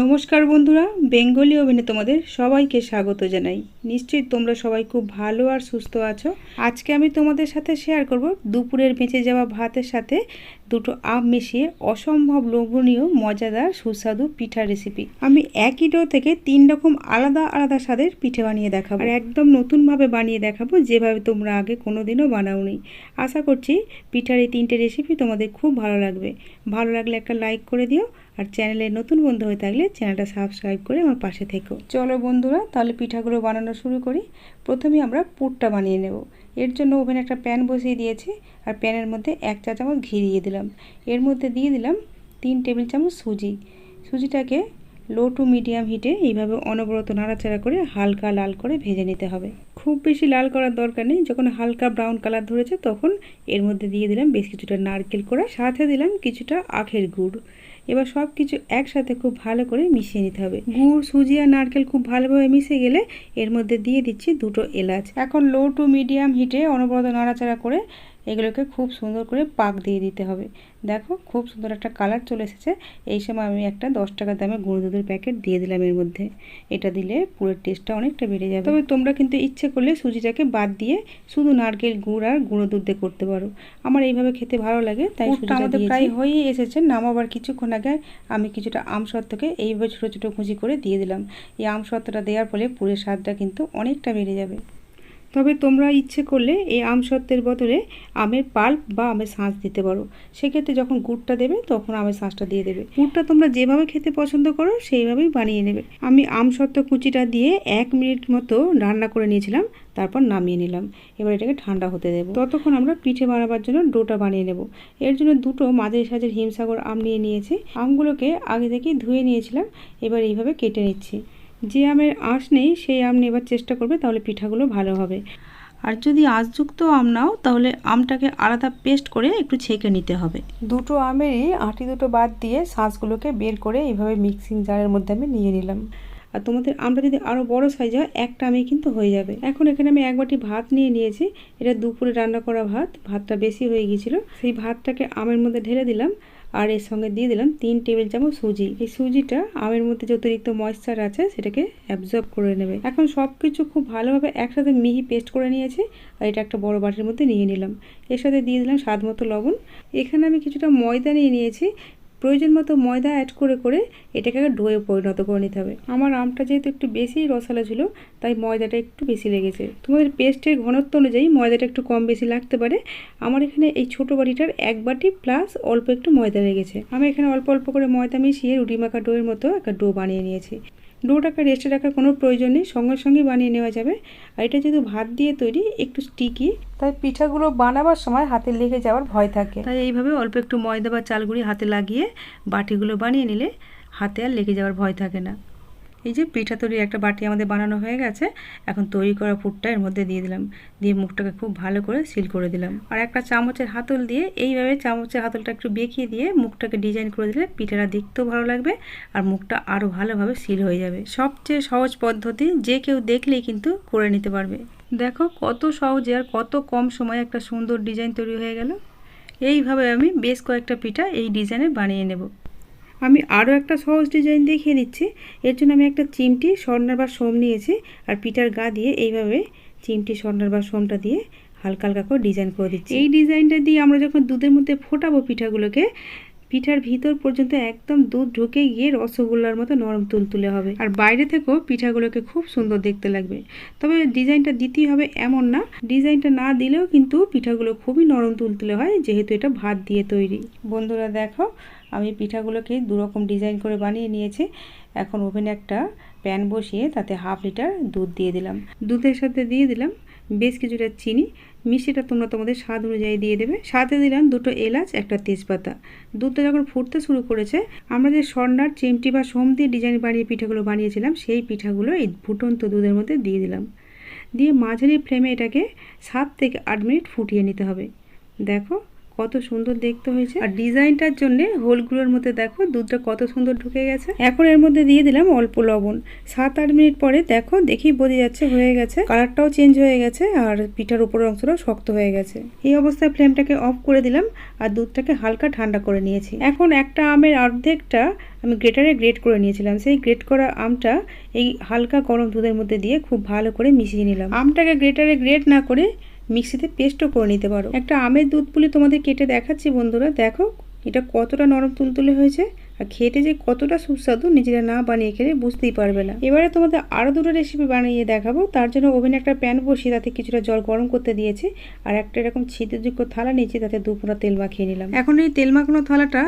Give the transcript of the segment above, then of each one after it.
নমস্কার বন্ধুরা, বেঙ্গলি ওভেনে তোমাদের সবাইকে স্বাগত জানাই। নিশ্চয়ই তোমরা সবাই খুব ভালো আর সুস্থ আছো। আজকে আমি তোমাদের সাথে শেয়ার করব দুপুরের বেঁচে যাওয়া ভাতের সাথে দুটো আম মিশিয়ে অসম্ভব লোভনীয়, মজাদার, সুস্বাদু পিঠার রেসিপি আমি একই ডো থেকে তিন রকম আলাদা আলাদা স্বাদের পিঠে বানিয়ে দেখাবো। আর একদম নতুনভাবে বানিয়ে দেখাবো, যেভাবে তোমরা আগে কোনো কোনোদিনও বানাওনি। আশা করছি পিঠার এই তিনটে রেসিপি তোমাদের খুব ভালো লাগবে। ভালো লাগলে একটা লাইক করে দিও আর চ্যানেলে নতুন বন্ধু হয়ে থাকলে চ্যানেলটা সাবস্ক্রাইব করে আমার পাশে থেকো। চলো বন্ধুরা, তাহলে পিঠাগুলো বানানো শুরু করি। প্রথমে আমরা পুরটা বানিয়ে নেব। এর জন্য ওভেনে একটা প্যান বসিয়ে দিয়েছি আর প্যানের মধ্যে এক চা চামচ ঘি দিয়ে দিলাম। এর মধ্যে দিয়ে দিলাম তিন টেবিল চামচ সুজি। সুজিটাকে লো টু মিডিয়াম হিটে এইভাবে অনবরত নাড়াচাড়া করে হালকা লাল করে ভেজে নিতে হবে। খুব বেশি লাল করার দরকার নেই, যখন হালকা ব্রাউন কালার ধরেছে তখন এর মধ্যে দিয়ে দিলাম বেশ কিছুটা নারকেল করা সাথে দিলাম কিছুটা আখের গুড়। এবার সব কিছু একসাথে খুব ভালো করে মিশিয়ে নিতে হবে। গুড়, সুজি আর নারকেল খুব ভালোভাবে মিশে গেলে এর মধ্যে দিয়ে দিচ্ছি দুটো এলাচ। এখন লো টু মিডিয়াম হিটে অনবরত নাড়াচাড়া করে এগুলোকে খুব সুন্দর করে পাক দিয়ে দিতে হবে। দেখো খুব সুন্দর একটা কালার চলে এসেছে। এই সময় আমি একটা দশ টাকা দামে গুঁড়ো দুধের প্যাকেট দিয়ে দিলাম এর মধ্যে। এটা দিলে পুরের টেস্টটা অনেকটা বেড়ে যাবে। তবে তোমরা কিন্তু ইচ্ছে করলে সুজিটাকে বাদ দিয়ে শুধু নারকেল গুড় আর গুঁড়ো দুধ দিয়ে করতে পারো। আমার এইভাবে খেতে ভালো লাগে তাই আমাদের প্রায় হয়েই এসেছে। নামাবার কিছুক্ষণ আগে আমি কিছুটা আম সত্ত্বকে এইভাবে ছোটো ছোটো কুচি করে দিয়ে দিলাম। এই আম সত্ত্বটা দেওয়ার ফলে পুরের স্বাদটা কিন্তু অনেকটা বেড়ে যাবে। তবে তোমরা ইচ্ছে করলে এই আম সত্ত্বের বদলে আমের পাল্প বা আমের শাঁস দিতে পারো। সেক্ষেত্রে যখন গুড়টা দেবে, তখন আমের শাঁসটা দিয়ে দেবে। গুড়টা তোমরা যেভাবে খেতে পছন্দ করো, সেইভাবেই বানিয়ে নেবে। আমি আম সত্ত্ব কুচিটা দিয়ে এক মিনিট মতো রান্না করে নিয়েছিলাম, তারপর নামিয়ে নিলাম। এবার এটাকে ঠান্ডা হতে দেবো। ততক্ষণ আমরা পিঠে বানাবার জন্য ডোটা বানিয়ে নেব। এর জন্য দুটো মাঝের সাজের হিমসাগর আম নিয়ে নিয়েছি। আমগুলোকে আগে থেকেই ধুয়ে নিয়েছিলাম, এবার এইভাবে কেটে নিচ্ছি। যে আমের আঁশ নেই সেই আম নেবার চেষ্টা করবে তাহলে পিঠাগুলো ভালো হবে। আর যদি আঁশযুক্ত আম নাও তাহলে আমটাকে আলাদা পেস্ট করে একটু ছেঁকে নিতে হবে। দুটো আমেরই আঁটি দুটো বাদ দিয়ে শাঁসগুলোকে বের করে এইভাবে মিক্সিং জারের মধ্যে আমি নিয়ে নিলাম। আর তোমাদের আমরা যদি আরও বড় সাইজ হয় একটা আমি কিন্তু হয়ে যাবে। এখন এখানে আমি এক বাটি ভাত নিয়ে নিয়েছি। এটা দুপুরে রান্না করা ভাত ভাতটা বেশি হয়ে গিয়েছিল। সেই ভাতটাকে আমের মধ্যে ঢেলে দিলাম। আর এর সঙ্গে দিয়ে দিলাম তিন টেবিল চামচ সুজি। এই সুজিটা আমের মধ্যে যে অতিরিক্ত ময়েশ্চার আছে, সেটাকে অ্যাবজর্ব করে নেবে। এখন সব কিছু খুব ভালোভাবে একসাথে মিহি পেস্ট করে নিয়েছি আর এটা একটা বড় বাটির মধ্যে নিয়ে নিলাম। এর সাথে দিয়ে দিলাম স্বাদ মতো লবণ। এখানে আমি কিছুটা ময়দা নিয়ে নিয়েছি। প্রয়োজন মতো ময়দা অ্যাড করে করে এটাকে ডোয়ে পরিণত করে নিতে হবে। আমার আমটা যেহেতু একটু বেশি রসালো ছিল, তাই ময়দাটা একটু বেশি লেগেছে। তোমাদের পেস্টের ঘনত্ব অনুযায়ী ময়দাটা একটু কম বেশি লাগতে পারে। আমার এখানে এই ছোট বাটিটার এক বাটি প্লাস অল্প একটু ময়দা লেগেছে। আমি এখানে অল্প অল্প করে ময়দা মিশিয়ে রুটি মাখা ডোয়ের মতো একটা ডো বানিয়ে নিয়েছি। ডোটাকে রেস্টে রাখার কোনো প্রয়োজন নেই, সঙ্গে সঙ্গে বানিয়ে নেওয়া যাবে। আর এটা যেহেতু ভাত দিয়ে তৈরি, একটু স্টিকি তাই পিঠাগুলো বানাবার সময় হাতে লেগে যাওয়ার ভয় থাকে। তাই এইভাবে অল্প একটু ময়দা বা চালগুড়ি হাতে লাগিয়ে বাটিগুলো বানিয়ে নিলে হাতে আর লেগে যাওয়ার ভয় থাকে না। এই যে পিঠা তৈরির একটা বাটি আমাদের বানানো হয়ে গেছে, এখন তৈরি করা ফুটটা এর মধ্যে দিয়ে দিলাম। দিয়ে মুখটাকে খুব ভালো করে সিল করে দিলাম। আর একটা চামচের হাতল দিয়ে এইভাবে চামচের হাতলটা একটু বেঁকিয়ে দিয়ে মুখটাকে ডিজাইন করে দিলে পিঠাটা দেখতেও ভালো লাগবে আর মুখটা আরও ভালোভাবে সিল হয়ে যাবে। সবচেয়ে সহজ পদ্ধতি যে কেউ দেখলেই কিন্তু করে নিতে পারবে। দেখো কত সহজে আর কত কম সময়ে একটা সুন্দর ডিজাইন তৈরি হয়ে গেল। এইভাবে আমি বেশ কয়েকটা পিঠা এই ডিজাইনে বানিয়ে নেব। আমি আরও একটা সহজ ডিজাইন দেখিয়ে দিচ্ছি। এর জন্য আমি একটা চিমটি, স্বর্ণার বা সোম নিয়েছি আর পিটার গা দিয়ে এইভাবে চিমটি, স্বর্ণার বা সোমটা দিয়ে হালকা হালকা করে ডিজাইন করে দিচ্ছি। এই ডিজাইনটা দিয়ে আমরা যখন দুধের মধ্যে ফোটাবো পিঠাগুলোকে পিঠার ভিতর পর্যন্ত একদম দুধ ঢুকে গিয়ে রসগোল্লার মতো নরম তুলতুলে হবে। আর বাইরে থেকেও পিঠাগুলোকে খুব সুন্দর দেখতে লাগবে। তবে ডিজাইনটা দিতেই হবে এমন না। ডিজাইনটা না দিলেও কিন্তু পিঠাগুলো খুবই নরম তুলতুলে হয়, যেহেতু এটা ভাত দিয়ে তৈরি। বন্ধুরা দেখো, আমি পিঠাগুলোকে দুরকম ডিজাইন করে বানিয়ে নিয়েছি। এখন ওভেনে একটা প্যান বসিয়ে তাতে হাফ লিটার দুধ দিয়ে দিলাম। দুধের সাথে দিয়ে দিলাম বেশ কিছুটা চিনি, মিষ্টিটা তোমরা তোমাদের স্বাদ অনুযায়ী দিয়ে দেবে। সাথে দিলাম দুটো এলাচ, একটা তেজপাতা। দুধটা যখন ফুটতে শুরু করেছে, আমরা যে স্বর্ণার চিমটি বা সোম দিয়ে ডিজাইন বানিয়ে পিঠাগুলো বানিয়েছিলাম, সেই পিঠাগুলো এই ফুটন্ত দুধের মধ্যে দিয়ে দিলাম। দিয়ে মাঝারি ফ্লেমে এটাকে সাত থেকে আট মিনিট ফুটিয়ে নিতে হবে। দেখো কত সুন্দর দেখতে হয়েছে। আর ডিজাইনটার জন্য হোলগুলোর মধ্যে দেখো, দুধটা কত সুন্দর ঢুকে গেছে। এখন এর মধ্যে দিয়ে দিলাম অল্প লবণ। সাত আট মিনিট পরে দেখো দেখি বোঝা যাচ্ছে হয়ে গেছে। কালারটাও চেঞ্জ হয়ে গেছে আর পিঠার উপরের অংশটাও শক্ত হয়ে গেছে। এই অবস্থায় ফ্লেমটাকে অফ করে দিলাম আর দুধটাকে হালকা ঠান্ডা করে নিয়েছি। এখন একটা আমের অর্ধেকটা আমি গ্রেটারে গ্রেট করে নিয়েছিলাম। সেই গ্রেট করা আমটা এই হালকা গরম দুধের মধ্যে দিয়ে খুব ভালো করে মিশিয়ে নিলাম। আমটাকে গ্রেটারে গ্রেট না করে মিক্সিতে পেস্টও করে নিতে পারো। একটা আমের দুধ পুলি তোমাদের কেটে দেখাচ্ছি বন্ধুরা। দেখো, এটা কতটা নরম তুলতুলে হয়েছে আর খেতে যে কতটা সুস্বাদু নিজেরা না বানিয়ে খেলে বুঝতেই পারবে না। এবারে তোমাদের আরও দুটো রেসিপি বানিয়ে দেখাবো। তার জন্য ওভেনে একটা প্যান বসিয়ে তাতে কিছুটা জল গরম করতে দিয়েছে আর একটা এরকম ছিদ্রযোগ্য থালা নিয়েছি, তাতে দু ফোঁটা তেল মাখিয়ে নিলাম। এখন এই তেল মাখানো থালাটা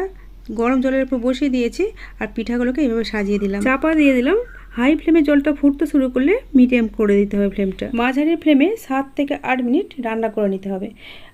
গরম জলের উপর বসিয়ে দিয়েছি আর পিঠাগুলোকে এইভাবে সাজিয়ে দিলাম। চাপা দিয়ে দিলাম। হাই ফ্লেমে জলটা ফুটতে শুরু করলে মিডিয়াম করে দিতে হবে ফ্লেমটা। মাঝারি ফ্লেমে সাত থেকে আট মিনিট রান্না করে নিতে হবে।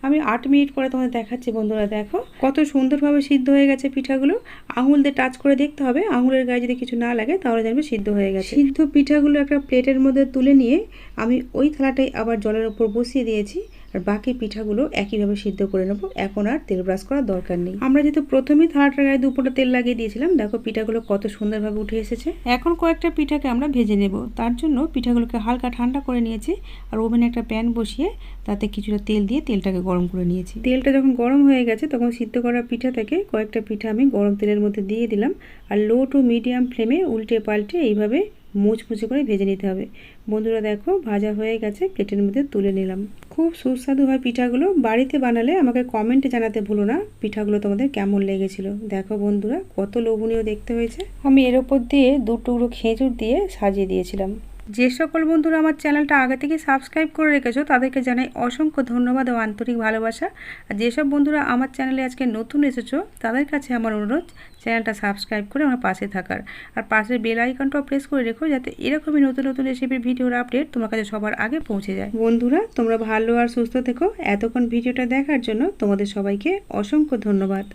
আমি আট মিনিট পরে তোমাদের দেখাচ্ছি বন্ধুরা, দেখো। কত সুন্দরভাবে সিদ্ধ হয়ে গেছে পিঠাগুলো। আঙুল দিয়ে টাচ করে দেখতে হবে। আঙুলের গায়ে যদি কিছু না লাগে তাহলে জানবে সিদ্ধ হয়ে গেছে। সিদ্ধ পিঠাগুলো একটা প্লেটের মধ্যে তুলে নিয়ে আমি ওই থালাটাই আবার জলের উপর বসিয়ে দিয়েছি। আর বাকি পিঠাগুলো একইভাবে সিদ্ধ করে নেব। এখন আর তেল ব্রাশ করার দরকার নেই। আমরা যেহেতু প্রথমেই থালাটার গায়ে দুপুরটা তেল লাগিয়ে দিয়েছিলাম, দেখো পিঠাগুলো কত সুন্দরভাবে উঠে এসেছে। এখন কয়েকটা পিঠাকে আমরা ভেজে নেব। তার জন্য পিঠাগুলোকে হালকা ঠান্ডা করে নিয়েছি আর ওভেনে একটা প্যান বসিয়ে তাতে কিছুটা তেল দিয়ে তেলটাকে গরম করে নিয়েছি। তেলটা যখন গরম হয়ে গেছে, তখন সিদ্ধ করা পিঠা থেকে কয়েকটা পিঠা আমি গরম তেলের মধ্যে দিয়ে দিলাম। আর লো টু মিডিয়াম ফ্লেমে উল্টে পাল্টে এইভাবে মুচমুচে করে ভেজে নিতে হবে। বন্ধুরা দেখো, ভাজা হয়ে গেছে প্লেটের মধ্যে তুলে নিলাম। খুব সুস্বাদু হয় পিঠাগুলো। বাড়িতে বানালে আমাকে কমেন্টে জানাতে ভুলো না পিঠাগুলো তোমাদের কেমন লেগেছিল। দেখো বন্ধুরা, কত লোভনীয় দেখতে হয়েছে। আমি এর ওপর দিয়ে দু টুকরো খেজুর দিয়ে সাজিয়ে দিয়েছিলাম। যে সকল বন্ধুরা আমার চ্যানেলটা আগে থেকে সাবস্ক্রাইব করে রেখেছো, তাদেরকে জানাই অসংখ্য ধন্যবাদ ও আন্তরিক ভালোবাসা। আর যেসব বন্ধুরা আমার চ্যানেলে আজকে নতুন এসেছ, তাদের কাছে আমার অনুরোধ, চ্যানেলটা সাবস্ক্রাইব করে আমার পাশে থাকার। আর পাশের বেল আইকনটাও প্রেস করে রেখো, যাতে এরকমই নতুন নতুন রেসিপির ভিডিওর আপডেট তোমার কাছে সবার আগে পৌঁছে যায়। বন্ধুরা, তোমরা ভালো আর সুস্থ থেকো। এতক্ষণ ভিডিওটা দেখার জন্য তোমাদের সবাইকে অসংখ্য ধন্যবাদ।